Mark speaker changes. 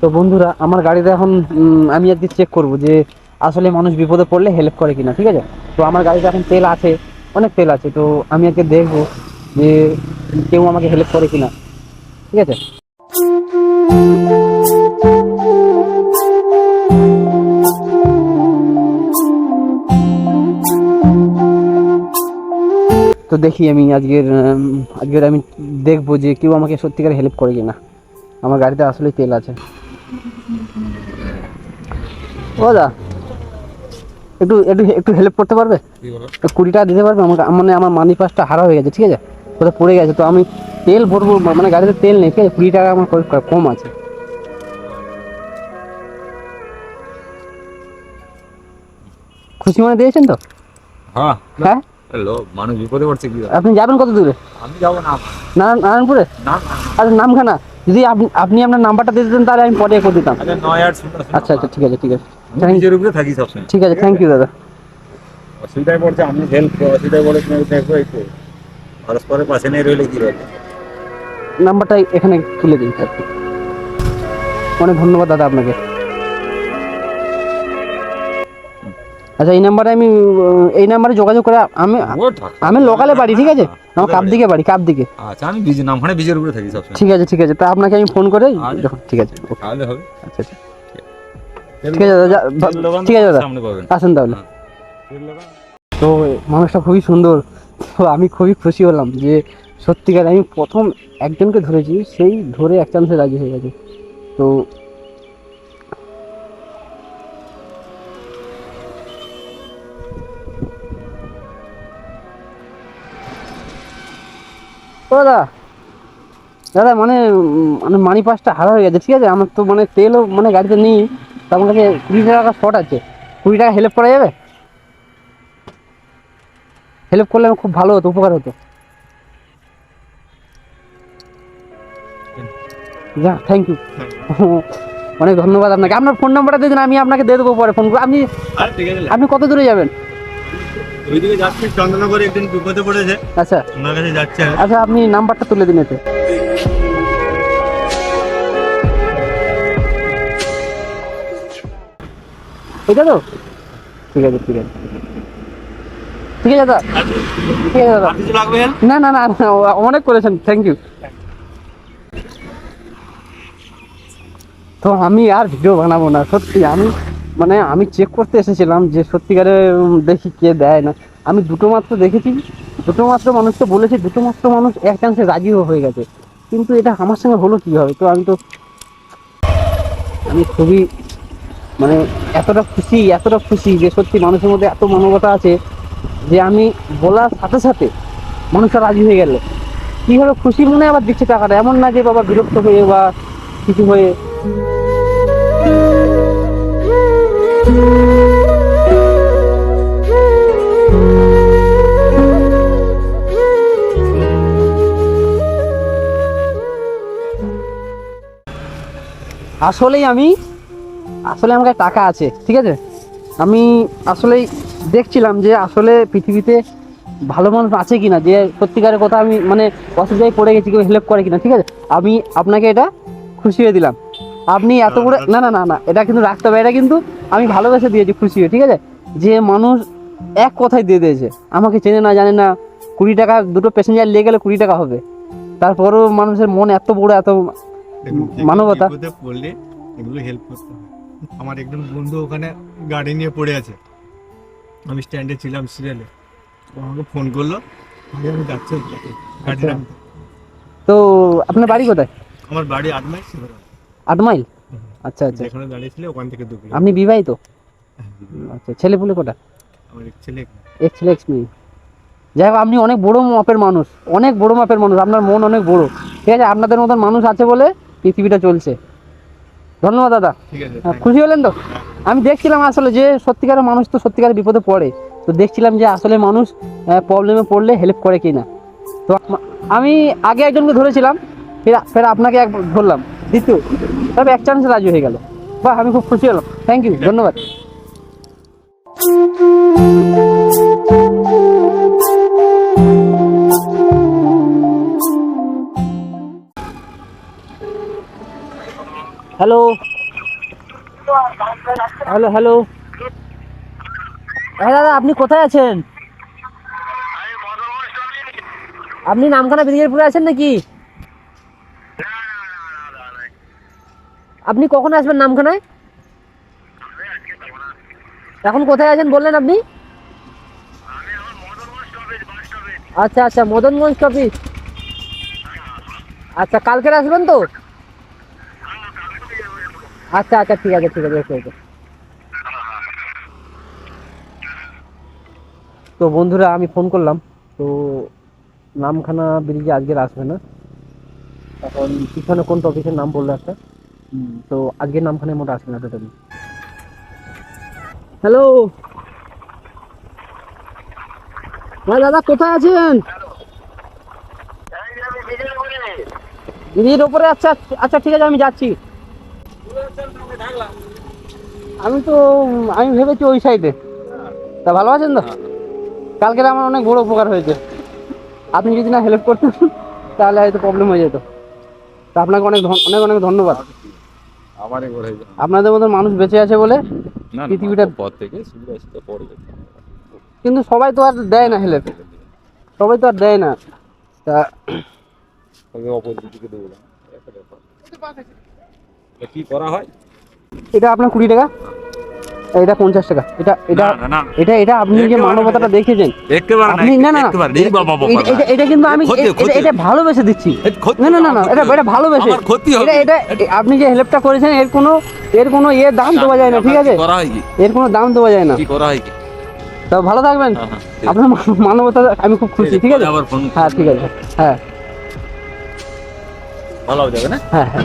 Speaker 1: তো বন্ধুরা, আমার গাড়িতে এখন আমি আজকে চেক করব যে আসলে মানুষ বিপদে পড়লে হেল্প করে কিনা, ঠিক আছে? তো আমার গাড়িতে এখন তেল আছে, অনেক তেল আছে, তো আমি আজকে দেখব যে কেউ আমাকে হেল্প করে কিনা, ঠিক আছে? তো দেখি আমি আজকের আজকের আমি দেখব যে কেউ আমাকে সত্যিকার হেল্প করে কিনা। আমার গাড়িতে আসলে তেল আছে। ও দা একটু একটু একটু হেল্প করতে পারবে? কুড়ি টাকা দিতে পারবে? আমার মানে আমার মানি পাসটা হারা হয়ে গেছে ঠিক আছে? কোথাও পড়ে গেছে? তো আমি তেল ভরবো মানে গাড়িতে তেল নেই ঠিক আছে? কুড়ি টাকা আমার কম আছে। খুশি মানে দিয়েছেন তো?
Speaker 2: হ্যাঁ।
Speaker 1: হ্যাঁ?
Speaker 2: মানুষ বিপদে পড়ছে কি
Speaker 1: আপনি যাবেন কত দূরে?
Speaker 2: আমি যাব না।
Speaker 1: নারায়ণ- নারায়ণপুরে? আচ্ছা নামখানা। যদি আপনি আপনি আপনার নাম্বারটা দিয়ে দিতেন তাহলে আমি পরে করে দিতাম।
Speaker 2: আচ্ছা
Speaker 1: আচ্ছা আচ্ছা ঠিক আছে ঠিক আছে।
Speaker 2: নিজের উপরে থাকি সবসময়।
Speaker 1: ঠিক আছে থ্যাংক ইউ দাদা।
Speaker 2: অসুবিধায় পড়ছে আমি হেল্প অসুবিধায় পড়ে তুমি দেখব একটু পরস্পরের পাশে নেই রইলে কি রইলে
Speaker 1: নাম্বারটা এখানে তুলে দিন কি। অনেক ধন্যবাদ দাদা আপনাকে। আচ্ছা এই নাম্বারে আমি এই নাম্বারে যোগাযোগ করে আমি আমি লোকালে বাড়ি ঠিক আছে? আমার কাপ দিকে বাড়ি কাপ দিকে
Speaker 2: আচ্ছা আমি বিজি নামখানে বীজের উপরে থাকি সবসময়।
Speaker 1: ঠিক আছে ঠিক আছে। তা আপনাকে আমি ফোন করে
Speaker 2: আচ্ছা।
Speaker 1: ঠিক আছে
Speaker 2: তাহলে হবে।
Speaker 1: আচ্ছা আচ্ছা। ঠিক আছে দাদা ঠিক আছে দাদা।
Speaker 2: সামনে পাবেন।
Speaker 1: আসেন তাহলে।
Speaker 2: হ্যাঁ।
Speaker 1: তো মানুষটা খুবই সুন্দর। তো আমি খুবই খুশি হলাম যে সত্যিকার আমি প্রথম একজনকে ধরেছি সেই ধরে এক চান্সে রাজি হয়ে গেছে। তো দাদা। দাদা মানে মানে মানি পাসটা হারা হয়ে গেছে ঠিক আছে? আমার তো মানে তেলও মানে গাড়িতে নেই। তো আমার কাছে কুড়ি টাকা শর্ট আছে। কুড়ি টাকা হেল্প করা যাবে? হেল্প করলে আমার খুব ভালো হতো উপকার হতো। যা থ্যাংক ইউ অনেক ধন্যবাদ আপনাকে। আপনার ফোন নাম্বারটা দিয়ে দিন আমি আপনাকে দিয়ে দেবো পরে ফোন করে। আপনি আপনি কত দূরে যাবেন?
Speaker 2: ওইদিকে যাচ্ছি চন্দননগরে একদিন বিপদে পড়েছে।
Speaker 1: আচ্ছা।
Speaker 2: ওনার কাছে যাচ্ছে।
Speaker 1: আচ্ছা আপনি নাম্বারটা তুলে দিন এতে। এটা তো ঠিক আছে ঠিক আছে। ঠিক আছে দাদা। ঠিক আছে দাদা। না না না, অনেক করেছেন থ্যাংক ইউ তো আমি আর ভিডিও বানাবো না সত্যি আমি মানে আমি চেক করতে এসেছিলাম যে সত্যিকারে দেখি কে দেয় না। আমি দুটো মাত্র দেখেছি, দুটো মাত্র মানুষকে বলেছি, দুটো মাত্র মানুষ এক চান্সে রাজিও হয়ে গেছে। কিন্তু এটা আমার সঙ্গে হলো কীভাবে? তো আমি তো, আমি খুবই মানে এতটা খুশি এতটা খুশি যে সত্যি মানুষের মধ্যে এত মানবতা আছে যে আমি বলার সাথে সাথে মানুষরা রাজি হয়ে গেল। কীভাবে খুশি মনে আবার দিচ্ছে টাকাটা? এমন না যে বাবা বিরক্ত হয়ে বা কিছু হয়ে আসলেই আমি, আসলে আমার কাছে টাকা আছে, ঠিক আছে? আমি আসলেই দেখছিলাম যে আসলে পৃথিবীতে ভালো মানুষ আছে কিনা, যে সত্যিকারের কথা আমি মানে অসুবিধায় পড়ে গেছি, কেউ হেল্প করে কিনা, ঠিক আছে? আমি আপনাকে এটা খুশি হয়ে দিলাম। আপনি এত করে না না। না না এটা কিন্তু রাখতে হবে এটা কিন্তু আমি ভালোবেসে দিয়েছি খুশি হয়ে ঠিক আছে? যে মানুষ এক কথায় দিয়ে দিয়েছে আমাকে চেনে না জানে না কুড়ি টাকা দুটো প্যাসেঞ্জার নিয়ে গেলে কুড়ি টাকা হবে। তারপরেও মানুষের মন এত বড় এত মানবতা।
Speaker 3: পড়লে এগুলো হেল্প করতে আমার একজন বন্ধু ওখানে গাড়ি নিয়ে পড়ে আছে। আমি স্ট্যান্ডে ছিলাম সিরিয়ালে আমাকে ফোন করল আমি যাচ্ছি
Speaker 1: আচ্ছা। তো আপনার বাড়ি কোথায়?
Speaker 3: আমার বাড়ি ছিল
Speaker 1: আট মাইল? আচ্ছা আচ্ছা।
Speaker 3: যেখানে দাঁড়িয়েছিল ওখান থেকে দু কিলো
Speaker 1: আপনি বিবাহিত? আচ্ছা ছেলে পুলে কোটা?
Speaker 3: আমার এক ছেলে।
Speaker 1: এক ছেলে মেয়ে। যাই হোক আপনি অনেক বড় মাপের মানুষ। অনেক বড় মাপের মানুষ। আপনার মন অনেক বড়। ঠিক আছে আপনাদের মতন মানুষ আছে বলে পৃথিবীটা চলছে। ধন্যবাদ দাদা। হ্যাঁ, খুশি হলেন তো? আমি দেখছিলাম আসলে যে সত্যিকারের মানুষ তো সত্যিকারের বিপদে পড়ে। তো দেখছিলাম যে আসলে মানুষ প্রবলেমে পড়লে হেল্প করে কি না তো আমি আগে একজনকে ধরেছিলাম। ফের ফের আপনাকে এক ধরলাম। দ্বিতীয় তবে এক চান্সে রাজি হয়ে গেল। বাহ আমি খুব খুশি হলাম। থ্যাংক ইউ ধন্যবাদ। হ্যালো হ্যালো হ্যালো হ্যাঁ দাদা আপনি কোথায় আছেন? আপনি নামখানা বিদিকেরপুরে আছেন নাকি? আপনি কখন আসবেন নামখানায়? এখন কোথায় আছেন বললেন আপনি? আচ্ছা আচ্ছা মদনগঞ্জ স্টপিস আচ্ছা কালকের আসবেন তো? আচ্ছা আচ্ছা ঠিক আছে ঠিক আছে তো বন্ধুরা, আমি ফোন করলাম, তো নামখানা ব্রিজে আজকের আসবে না। এখন পিছনে কোন টপিকের নাম বলল একটা? তো আজকের নামখানে মোটা আসবে না, টোটালি। হ্যালো? হ্যাঁ দাদা, কোথায় আছেন? ব্রিজের ওপরে আচ্ছা আচ্ছা ঠিক আছে, আমি যাচ্ছি। আমি তো, আমি ভেবেছি ওই সাইডে। তা ভালো আছেন তো? কালকের আমার অনেক বড় উপকার হয়েছে। আপনি যদি না হেল্প করতেন, তাহলে হয়তো প্রবলেম হয়ে যেত। তা আপনাকে অনেক অনেক অনেক ধন্যবাদ।
Speaker 2: আমারই
Speaker 1: আপনাদের মতন মানুষ বেঁচে আছে বলে পৃথিবীটা-
Speaker 2: পর থেকে সুবিধা পড়বে
Speaker 1: কিন্তু সবাই তো আর দেয় না হেলে। সবাই তো আর দেয় না। তা
Speaker 2: দিকে দেবো কি করা হয়?
Speaker 1: এটা আপনার কুড়ি টাকা? এটা পঞ্চাশ টাকা। এটা এটা। এটা এটা আপনি যে মানবতাটা। দেখেছেন আপনি না না এটা- এটা- কিন্তু আমি এটা- ভালোবেসে দিচ্ছি। না না না না এটা। এটা ভালোবেসে। এটা এটা আপনি যে হেল্পটা করেছেন এর কোনো এর কোনো ইয়ে দাম দেওয়া যায় না ঠিক আছে? এর কোনো দাম দেওয়া যায় না।
Speaker 2: কি করা হয় কি?
Speaker 1: তা ভালো থাকবেন।
Speaker 2: হ্যাঁ, হ্যাঁ।
Speaker 1: আপনার মানবতা আমি খুব খুশি ঠিক আছে? হ্যাঁ ঠিক আছে। হ্যাঁ।
Speaker 2: ভালো যাবে না?
Speaker 1: হ্যাঁ হ্যাঁ।